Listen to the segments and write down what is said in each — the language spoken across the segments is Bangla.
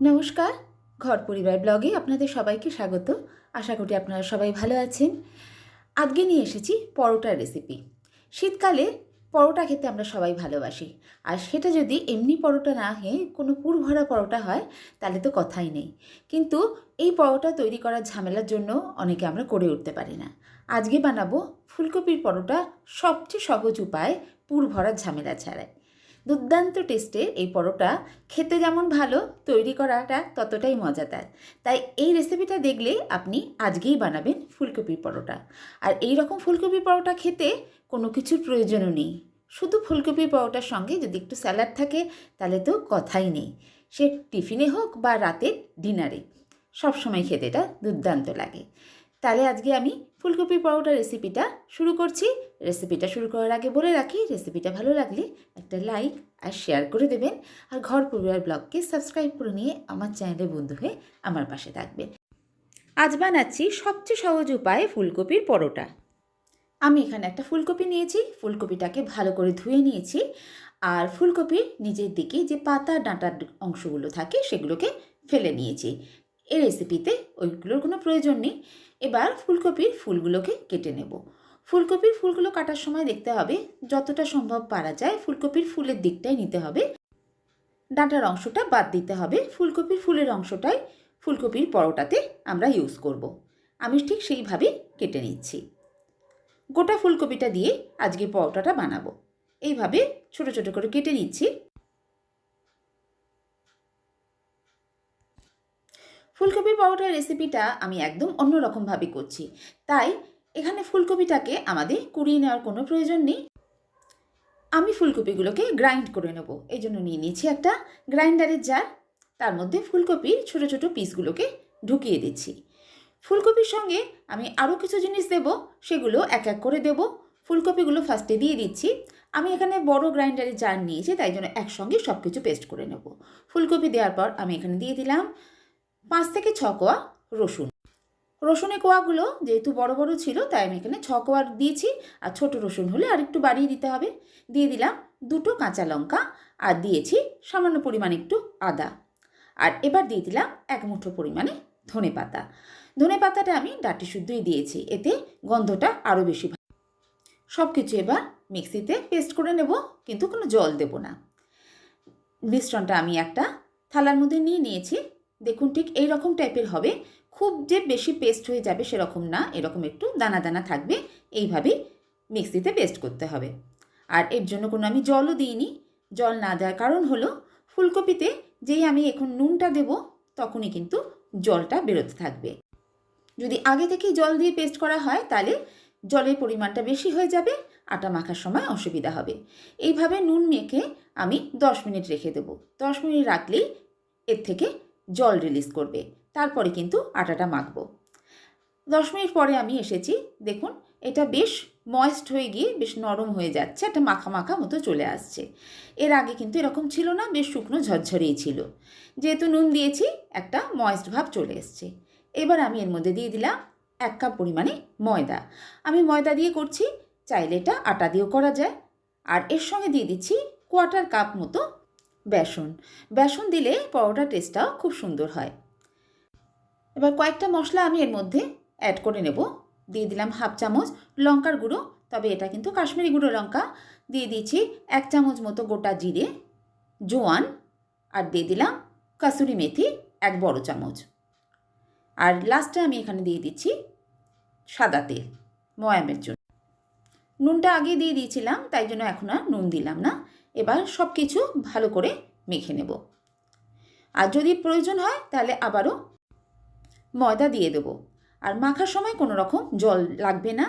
নমস্কার। ঘর পরিবার ব্লগে আপনাদের সবাইকে স্বাগত। আশা করি আপনারা সবাই ভালো আছেন। আজকে নিয়ে এসেছি পরোটার রেসিপি শীতকালে পরোটা খেতে আমরা সবাই ভালোবাসি। আর সেটা যদি এমনি পরোটা না হয়ে কোনো পুর ভরা পরোটা হয়, তাহলে তো কথাই নেই। কিন্তু এই পরোটা তৈরি করার ঝামেলার জন্য অনেকে আমরা করে উঠতে পারি না। আজকে বানাবো ফুলকপির পরোটা সবচেয়ে সহজ উপায় পুর ভরার ঝামেলা ছাড়াই। দুর্দান্ত টেস্টের এই পরোটা খেতে যেমন ভালো, তৈরি করাটা ততটাই মজাদার। তাই এই রেসিপিটা দেখলে আপনি আজকেই বানাবেন ফুলকপির পরোটা। আর এই রকম ফুলকপির পরোটা খেতে কোনো কিছুর প্রয়োজনও নেই। শুধু ফুলকপির পরোটার সঙ্গে যদি একটু স্যালাড থাকে, তাহলে তো কথাই নেই। সে টিফিনে হোক বা রাতের ডিনারে, সবসময় খেতে এটা দুর্দান্ত লাগে। তাহলে আজকে আমি ফুলকপির পরোটা রেসিপিটা শুরু করছি। রেসিপিটা শুরু করার আগে বলে রাখি রেসিপিটা ভালো লাগলে একটা লাইক আর শেয়ার করে দেবেন। আর ঘর পরিবার ব্লগকে সাবস্ক্রাইব করে নিয়ে আমার চ্যানেলে বন্ধু হয়ে আমার পাশে থাকবেন। আজ বানাচ্ছি সবচেয়ে সহজ উপায়ে ফুলকপির পরোটা। আমি এখানে একটা ফুলকপি নিয়েছি, ফুলকপিটাকে ভালো করে ধুয়ে নিয়েছি। আর ফুলকপির নিজের দিকে যে পাতা ডাঁটার অংশগুলো থাকে সেগুলোকে ফেলে নিয়েছি। এই রেসিপিতে ওইগুলোর কোনো প্রয়োজন নেই। এবার ফুলকপির ফুলগুলোকে কেটে নেব। ফুলকপির ফুলগুলো কাটার সময় দেখতে হবে, যতটা সম্ভব পারা যায় ফুলকপির ফুলের দিকটাই নিতে হবে। ডাঁটার অংশটা বাদ দিতে হবে। ফুলকপির ফুলের অংশটাই ফুলকপির পরোটাতে আমরা ইউজ করব। আমি ঠিক সেইভাবে কেটে নিচ্ছি। গোটা ফুলকপিটা দিয়ে আজকে পরোটাটা বানাবো। এইভাবে ছোট ছোট করে কেটে নিচ্ছি। ফুলকপির পরোটার রেসিপিটা আমি একদম অন্যরকমভাবে করছি। তাই এখানে ফুলকপিটাকে আমাদের কুড়িয়ে নেওয়ার কোনো প্রয়োজন নেই। আমি ফুলকপিগুলোকে গ্রাইন্ড করে নেব। এই জন্য নিয়ে নিয়েছি একটা গ্রাইন্ডারের জার। তার মধ্যে ফুলকপির ছোট ছোট পিসগুলোকে ঢুকিয়ে দিচ্ছি। ফুলকপির সঙ্গে আমি আরও কিছু জিনিস দেব, সেগুলো এক এক করে দেব। ফুলকপিগুলো ফার্স্টে দিয়ে দিচ্ছি। আমি এখানে বড় গ্রাইন্ডারের জার নিয়েছি, তাই জন্য একসঙ্গে সব কিছু পেস্ট করে নেব। ফুলকপি দেওয়ার পর আমি এখানে দিয়ে দিলাম পাঁচ থেকে ছ কোয়া রসুন। রসুনের কোয়াগুলো যেহেতু বড় বড় ছিল, তাই আমি এখানে ছ কোয়া দিয়েছি, আর ছোট রসুন হলে আর একটু বাড়িয়ে দিতে হবে। দিয়ে দিলাম দুটো কাঁচা লঙ্কা, আর দিয়েছি সামান্য পরিমাণে একটু আদা। আর এবার দিয়ে দিলাম এক মুঠো পরিমাণে ধনে পাতা। ধনে পাতাটা আমি ডাটি শুদ্ধই দিয়েছি, এতে গন্ধটা আরও বেশি ভালো। সব কিছু এবার মিক্সিতে পেস্ট করে নেব, কিন্তু কোনো জল দেব না। মিশ্রণটা আমি একটা থালার মধ্যে নিয়ে নিয়েছি দেখুন ঠিক এই রকম টাইপের হবে। খুব যে বেশি পেস্ট হয়ে যাবে সেরকম না, এরকম একটু দানা দানা থাকবে। এইভাবেই মিক্সিতে পেস্ট করতে হবে। আর এর জন্য কোনো আমি জলও দিইনি। জল না দেওয়ার কারণ হলো, ফুলকপিতে যেই আমি এখন নুনটা দেব, তখনই কিন্তু জলটা বেরোতে থাকবে। যদি আগে থেকেই জল দিয়ে পেস্ট করা হয়, তাহলে জলের পরিমাণটা বেশি হয়ে যাবে, আটা মাখার সময় অসুবিধা হবে। এইভাবে নুন মেখে আমি দশ মিনিট রেখে দেবো। দশ মিনিট রাখলেই এর থেকে জল রিলিজ করবে। তারপরে কিন্তু আটাটা মাখবো। দশ মিনিট পরে আমি এসেছি, দেখুন, এটা বেশ ময়েস্ট হয়ে গিয়ে বেশ নরম হয়ে যাচ্ছে, একটা মাখা মাখা মতো চলে আসছে। এর আগে কিন্তু এরকম ছিল না, বেশ শুকনো ঝরঝরেই ছিল। যেহেতু নুন দিয়েছি, একটা ময়েস্ট ভাব চলে এসছে। এবার আমি এর মধ্যে দিয়ে দিলাম এক কাপ পরিমাণে ময়দা। আমি ময়দা দিয়ে করছি, চাইলে এটা আটা দিয়েও করা যায়। আর এর সঙ্গে দিয়ে দিচ্ছি কোয়ার্টার কাপ মতো বেসন। বেসন দিলে পরোটার টেস্টটাও খুব সুন্দর হয়। এবার কয়েকটা মশলা আমি এর মধ্যে অ্যাড করে নেব। দিয়ে দিলাম হাফ চামচ লঙ্কার গুঁড়ো, তবে এটা কিন্তু কাশ্মীরি গুঁড়ো লঙ্কা। দিয়ে দিয়েছি এক চামচ মতো গোটা জিরে, জোয়ান, আর দিয়ে দিলাম কাসুরি মেথি এক বড় চামচ। আর লাস্টে আমি এখানে দিয়ে দিচ্ছি সাদা তেল ময়ামের জন্য। নুনটা আগে দিয়ে দিয়েছিলাম, তাই জন্য এখন আর নুন দিলাম না। এবার সব কিছু ভালো করে মেখে নেব। আর যদি প্রয়োজন হয়, তাহলে আবারও ময়দা দিয়ে দেবো। আর মাখার সময় কোনো রকম জল লাগবে না।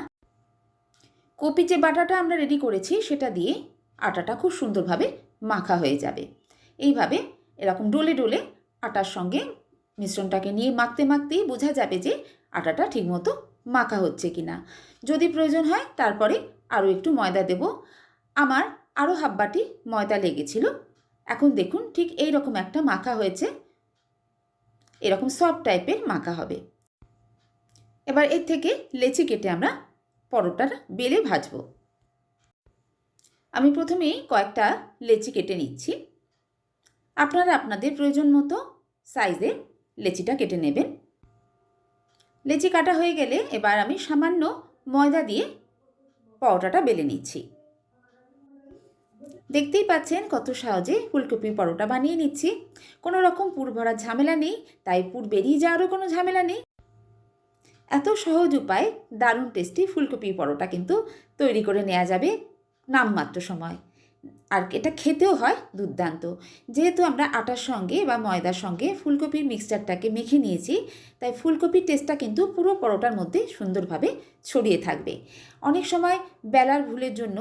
কপি যে বাটাটা আমরা রেডি করেছি, সেটা দিয়ে আটাটা খুব সুন্দরভাবে মাখা হয়ে যাবে। এইভাবে এরকম ডোলে ডোলে আটার সঙ্গে মিশ্রণটাকে নিয়ে মাখতে মাখতেই বোঝা যাবে যে আটাটা ঠিকমতো মাখা হচ্ছে কি না যদি প্রয়োজন হয়, তারপরে আরও একটু ময়দা দেব। আমার আরও হাফ বাটি ময়দা লেগেছিল। এখন দেখুন ঠিক এই রকম একটা মাখা হয়েছে। এরকম সফট টাইপের মাখা হবে। এবার এর থেকে লেচি কেটে আমরা পরোটার বেলে ভাজবো। আমি প্রথমেই কয়েকটা লেচি কেটে নিচ্ছি। আপনারা আপনাদের প্রয়োজন মতো সাইজে লেচিটা কেটে নেবেন। লেচি কাটা হয়ে গেলে এবার আমি সামান্য ময়দা দিয়ে পরোটাটা বেলে নিচ্ছি। দেখতেই পাচ্ছেন কত সহজে ফুলকপি পরোটা বানিয়ে নিচ্ছি। কোনো রকম পুর ভরার ঝামেলা নেই, তাই পুর বেরিয়ে যাওয়ারও কোনো ঝামেলা নেই। এত সহজ উপায়, দারুণ টেস্টি ফুলকপি পরোটা কিন্তু তৈরি করে নেওয়া যাবে নামমাত্র সময়। আর এটা খেতেও হয় দুর্দান্ত। যেহেতু আমরা আটার সঙ্গে বা ময়দার সঙ্গে ফুলকপির মিক্সচারটাকে মেখে নিয়েছি, তাই ফুলকপির টেস্টটা কিন্তু পুরো পরোটার মধ্যে সুন্দরভাবে ছড়িয়ে থাকবে। অনেক সময় বেলার ভুলের জন্য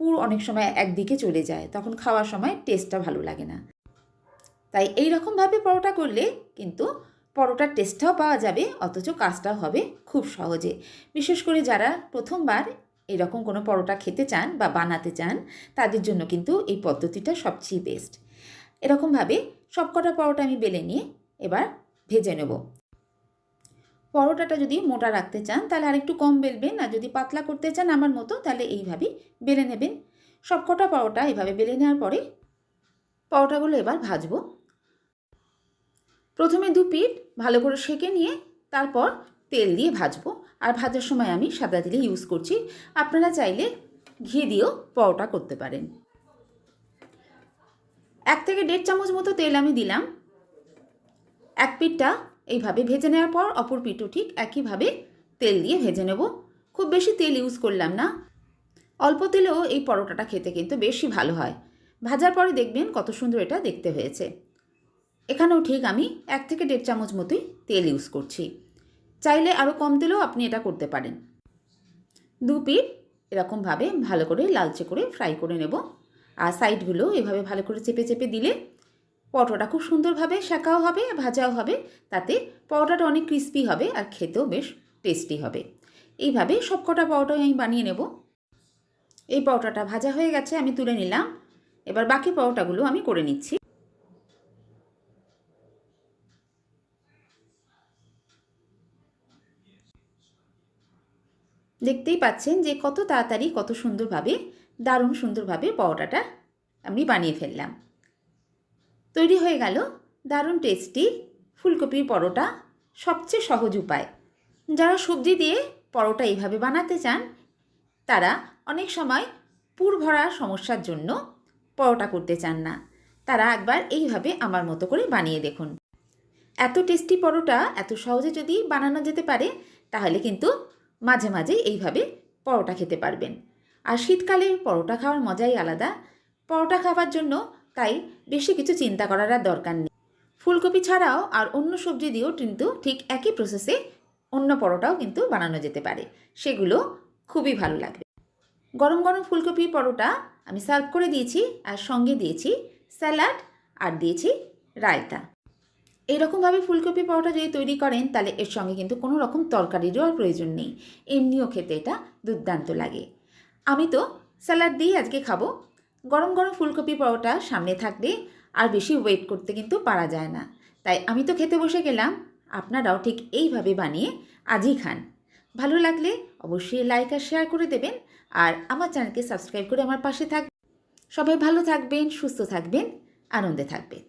পুর অনেক সময় একদিকে চলে যায়, তখন খাওয়ার সময় টেস্টটা ভালো লাগে না। তাই এই রকমভাবে পরোটা করলে কিন্তু পরোটার টেস্টটাও পাওয়া যাবে, অথচ কাজটাও হবে খুব সহজে। বিশেষ করে যারা প্রথমবার এরকম কোনো পরোটা খেতে চান বা বানাতে চান, তাদের জন্য কিন্তু এই পদ্ধতিটা সবচেয়ে বেস্ট এরকমভাবে সবকটা পরোটা আমি বেলে নিয়ে এবার ভেজে নেব। পরোটাটা যদি মোটা রাখতে চান, তাহলে আরেকটু কম বেলবেন। আর যদি পাতলা করতে চান আমার মতো, তাহলে এইভাবেই বেলে নেবেন। সবকটা পরোটা এভাবে বেলে নেওয়ার পরে পরোটাগুলো এবার ভাজবো। প্রথমে দু পিঠ ভালো করে সেঁকে নিয়ে তারপর তেল দিয়ে ভাজবো। আর ভাজার সময় আমি সাদা তেলে ইউজ করছি। আপনারা চাইলে ঘি দিয়েও পরোটা করতে পারেন। এক থেকে দেড় চামচ মতো তেল আমি দিলাম। এক পিঠটা এইভাবে ভেজে নেওয়ার পর অপর পিঠও ঠিক একইভাবে তেল দিয়ে ভেজে নেব। খুব বেশি তেল ইউজ করলাম না। অল্প তেলেও এই পরোটাটা খেতে কিন্তু বেশি ভালো হয়। ভাজার পরে দেখবেন কত সুন্দর এটা দেখতে হয়েছে। এখানেও ঠিক আমি এক থেকে দেড় চামচ মতোই তেল ইউজ করছি। চাইলে আরও কম তেলেও আপনি এটা করতে পারেন। দু পিঠ এরকমভাবে ভালো করে লালচে করে ফ্রাই করে নেব। আর সাইডগুলো এভাবে ভালো করে চেপে চেপে দিলে পরোটাটা খুব সুন্দরভাবে শেখাও হবে, ভাজাও হবে। তাতে পরোটাটা অনেক ক্রিস্পি হবে আর খেতেও বেশ টেস্টি হবে। এইভাবে সবকটা পরোটাই আমি বানিয়ে নেব। এই পরোটাটা ভাজা হয়ে গেছে, আমি তুলে নিলাম। এবার বাকি পরোটাগুলো আমি করে নিচ্ছি। দেখতেই পাচ্ছেন যে কত তাড়াতাড়ি, কত সুন্দরভাবে, দারুণ সুন্দরভাবে পরোটাটা আমি বানিয়ে ফেললাম। তৈরি হয়ে গেল দারুণ টেস্টি ফুলকপির পরোটা, সবচেয়ে সহজ উপায়। যারা সবজি দিয়ে পরোটা এইভাবে বানাতে চান, তারা অনেক সময় পুর ভরা সমস্যার জন্য পরোটা করতে চান না। তারা একবার এইভাবে আমার মতো করে বানিয়ে দেখুন। এত টেস্টি পরোটা এত সহজে যদি বানানো যেতে পারে, তাহলে কিন্তু মাঝে মাঝে এইভাবে পরোটা খেতে পারবেন। আর শীতকালে পরোটা খাওয়ার মজাই আলাদা। পরোটা খাওয়ার জন্য তাই বেশি কিছু চিন্তা করার আর দরকার নেই। ফুলকপি ছাড়াও আর অন্য সবজি দিয়েও কিন্তু ঠিক একই প্রসেসে অন্য পরোটাও কিন্তু বানানো যেতে পারে। সেগুলো খুবই ভালো লাগবে। গরম গরম ফুলকপি পরোটা আমি সার্ভ করে দিয়েছি আর সঙ্গে দিয়েছি স্যালাড আর দিয়েছি রায়তা। এইরকমভাবে ফুলকপি পরোটা যদি তৈরি করেন, তাহলে এর সঙ্গে কিন্তু কোনো রকম তরকারিরও আর প্রয়োজন নেই। এমনিও খেতে এটা দুর্দান্ত লাগে। আমি তো স্যালাড দিয়েই আজকে খাব। গরম গরম ফুলকপি পরোটা সামনে থাকলে আর বেশি ওয়েট করতে কিন্তু পারা যায় না। তাই আমি তো খেতে বসে গেলাম, আপনারাও ঠিক এইভাবে বানিয়ে আজই খান। ভালো লাগলে অবশ্যই লাইক আর শেয়ার করে দেবেন আর আমার চ্যানেলকে সাবস্ক্রাইব করে আমার পাশে থাকবেন সবাই ভালো থাকবেন, সুস্থ থাকবেন, আনন্দে থাকবেন।